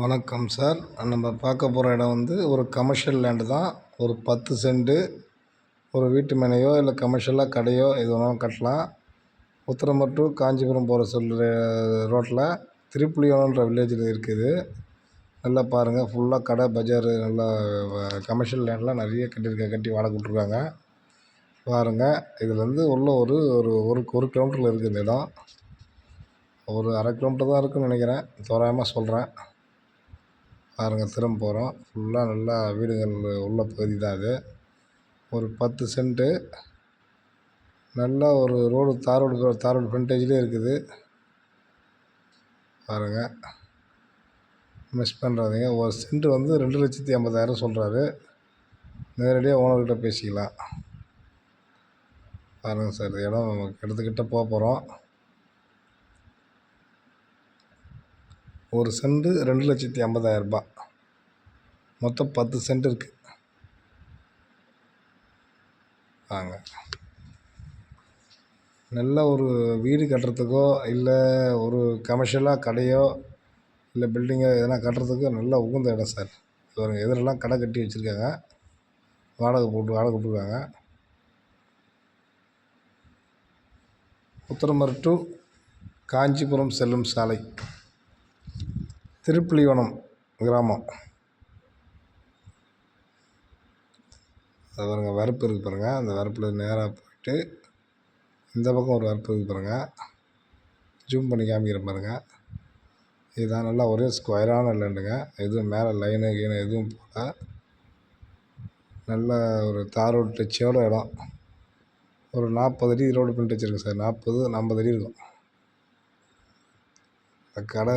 வணக்கம் சார். நம்ம பார்க்க போகிற இடம் வந்து ஒரு கமர்ஷியல் லேண்டு தான். ஒரு பத்து சென்ட்டு ஒரு வீட்டு மனையோ இல்லை கமர்ஷியலாக கடையோ எது வேணாலும் கட்டலாம். உத்திரமேர் டு காஞ்சிபுரம் போகிற சொல்கிற ரோட்டில் திருப்புலியூருன்ற வில்லேஜில் இருக்குது. நல்லா பாருங்கள் ஃபுல்லாக கடை பஜார் நல்லா கமர்ஷியல் லேண்ட்லாம் நிறைய கட்டியிருக்காங்க கட்டி வாடகை விட்ருக்காங்க பாருங்கள் இதுலேருந்து உள்ள ஒரு ஒரு ஒரு ஒரு கிலோமீட்டரில் இருக்குது இந்த இடம். ஒரு அரை கிலோமீட்டர் தான் இருக்குன்னு நினைக்கிறேன். தோராயமாக சொல்கிறேன் பாருங்கள் திரும்ப போகிறோம் ஃபுல்லாக நல்லா வீடுகள் உள்ள பகுதி தான் அது. ஒரு பத்து சென்ட்டு. நல்லா ஒரு ரோடு தார் ரோடு தார் ரோடு ஃப்ரண்டேஜ்லேயே இருக்குது. பாருங்கள் மிஸ் பண்ணுறாதீங்க ஒரு சென்ட்டு வந்து ரெண்டு லட்சத்தி ஐம்பதாயிரம் சொல்கிறாரு நேரடியாக ஓனர்கிட்ட பேசிக்கலாம். பாருங்கள் சார் இடம் எடுத்துக்கிட்ட போக போகிறோம் ஒரு செண்டு ரெண்டு லட்சத்தி ஐம்பதாயிரரூபா மொத்தம் பத்து சென்ட் இருக்குது வாங்க. நல்ல ஒரு வீடு கட்டுறதுக்கோ இல்லை ஒரு கமர்ஷியலாக கடையோ இல்லை பில்டிங்கோ எதனா கட்டுறதுக்கோ நல்லா உகந்த இடம் சார். பாருங்கள் எதிரெல்லாம் கடை கட்டி வச்சுருக்காங்க. வாடகை போட்டு வாடகை போட்டிருக்காங்க. உத்தரமர் டு காஞ்சிபுரம் செல்லும் சாலை. திருப்புலிவனம் கிராமம். அது பாருங்கள் வரப்பு இருக்குது பாருங்கள் அந்த வரப்பில் நேராக போயிட்டு இந்த பக்கம் ஒரு வரப்பு இருக்குது பாருங்கள் ஜூம் பண்ணி காமிக்கிறேன் பாருங்கள் இதுதான் நல்லா ஒரே ஸ்கொயரான லேண்டுங்க எதுவும் மேலே லைனு கீனு எதுவும் போகல. நல்ல ஒரு தார் ரோடு டச்சோட இடம். ஒரு நாற்பது அடி ரோடு பின் டச் இருக்குது சார். நாற்பது ஐம்பது அடி இருக்கும். கடை